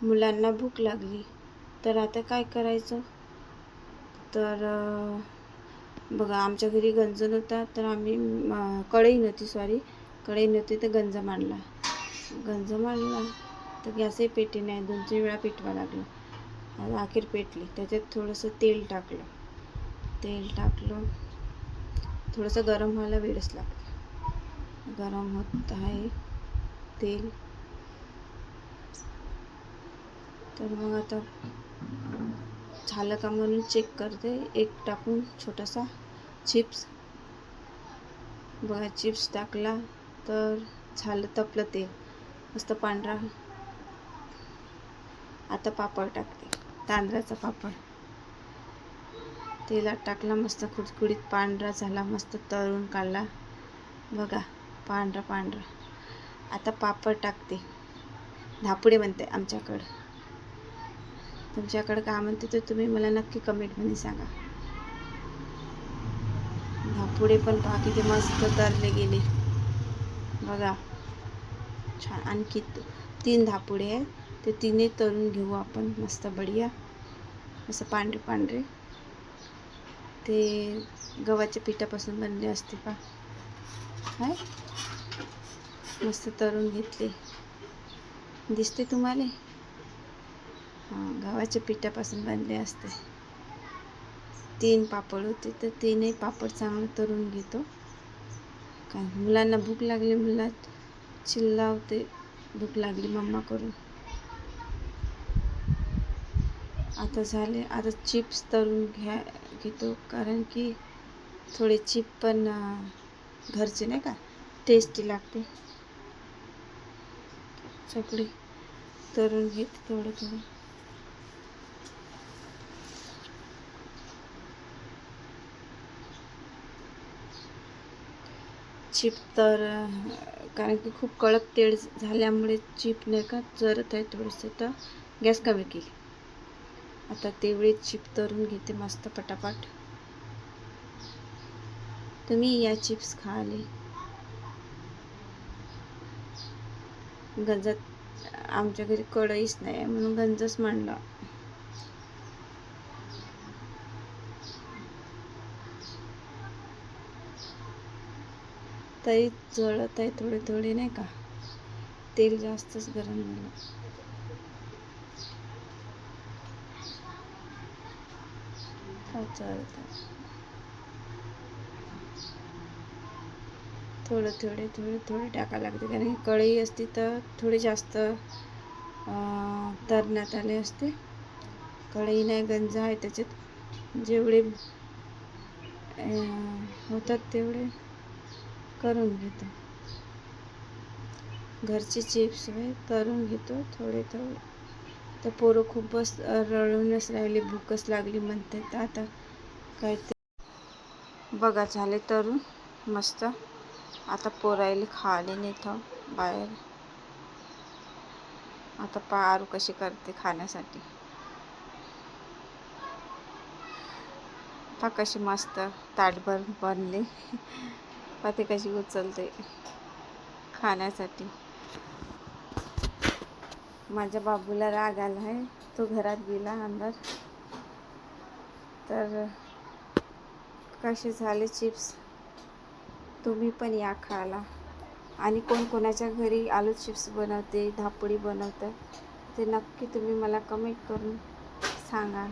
मुलांना भूक लागली. तर आता काय करायचं? तर बघा आमच्या घरी गंज नव्हता तर आम्ही कढई नव्हती सॉरी कढई नव्हती तर गंज मांडला. गंज मांडला तर गॅसही पेटी नाही दोन तीन वेळा पेटवा लागलं. आणि अखेर पेटली. त्याच्यात थोडंसं तेल टाकलं. तेल टाकलं. थोडंसं गरम व्हायला वेळच लागतो. गरम होत आहे तेल. तर मग आता झालं का म्हणून चेक करते. एक टाकून छोटासा चिप्स बघा चिप्स टाकला तर झालं तपलं तेल. मस्त पांढरा. आता पापड टाकते. तांदळाचा पापड. तेलात टाकला मस्त कुडकुडीत पांढरा झाला मस्त तळून काढला. बघा पांढरा पांढरा. आता पापड टाकते. धापुडे म्हणते आमच्याकडं. तुमच्याकडं काय म्हणते तर तुम्ही मला नक्की कमेंटमध्ये सांगा. धापुडे पण पहा किती मस्त तरले गेले. बघा. छान आणखी तीन धापुडे आहेत ते तिन्ही तळून घेऊ आपण मस्त बढिया. असं पांढरे पांढरे. ते गव्हाच्या पिठापासून बनले असते पा काय मस्त तळून घेतले. दिसते तुम्हाला? गव्हाच्या पिठापासून बनले असते. तीन पापड होते तर तीनही पापड चांगलं तळून घेतो. कारण मुलांना भूक लागली मुला चिल्लावते भूक लागली मम्मा करून. आता झाले आता चिप्स तळून घ्या घेतो. कारण की थोडे चिप पण घरचे नाही का टेस्टी लागते. सगळे तळून घेते थोडं थोडं. चिप तर कारण की खूप कडक तेल झाल्यामुळे चिप नाही का जरत आहे थोडंसं तर गॅस कमी केली. आता तेवढी चिप तरून घेते मस्त पटापट. तुम्ही या चिप्स खाले. गंजात आमच्या घरी कढईच नाही आहे म्हणून गंजच मांडला तरी जळत आहे थोडे थोडे नाही का? तेल जास्तच गरम झालं. का जळत आहे? थोडं थोडे थोडे थोडे टाकायला लागते. कारण की कढई असती तर थोडी जास्त तरण्यात आले असते. कढई नाही गंज आहे त्याच्यात. जेवढे होतात तेवढे. करून घेतो. घरचे चिप्स आहे करून घेतो थोडे थोडे. तर पोरं खूपच रळूनच राहिली भूकच लागली म्हणते तर आता काय ते बघा झाले तरुण मस्त. आता पोरायले खाले नेतो बाहेर. आता पारू कशी करते खाण्यासाठी. पा कशी मस्त ताटभर बनले. चपाती ते कशी उचलते खाण्यासाठी. माझ्या बाबूला राग आला आहे तो घरात गेला अंदर. तर कसे झाले चिप्स? तुम्ही पण या खायला. आणि कोण कोणाच्या घरी आलू चिप्स बनवते धापडी बनवतं ते नक्की तुम्ही मला कमेंट करून सांगा.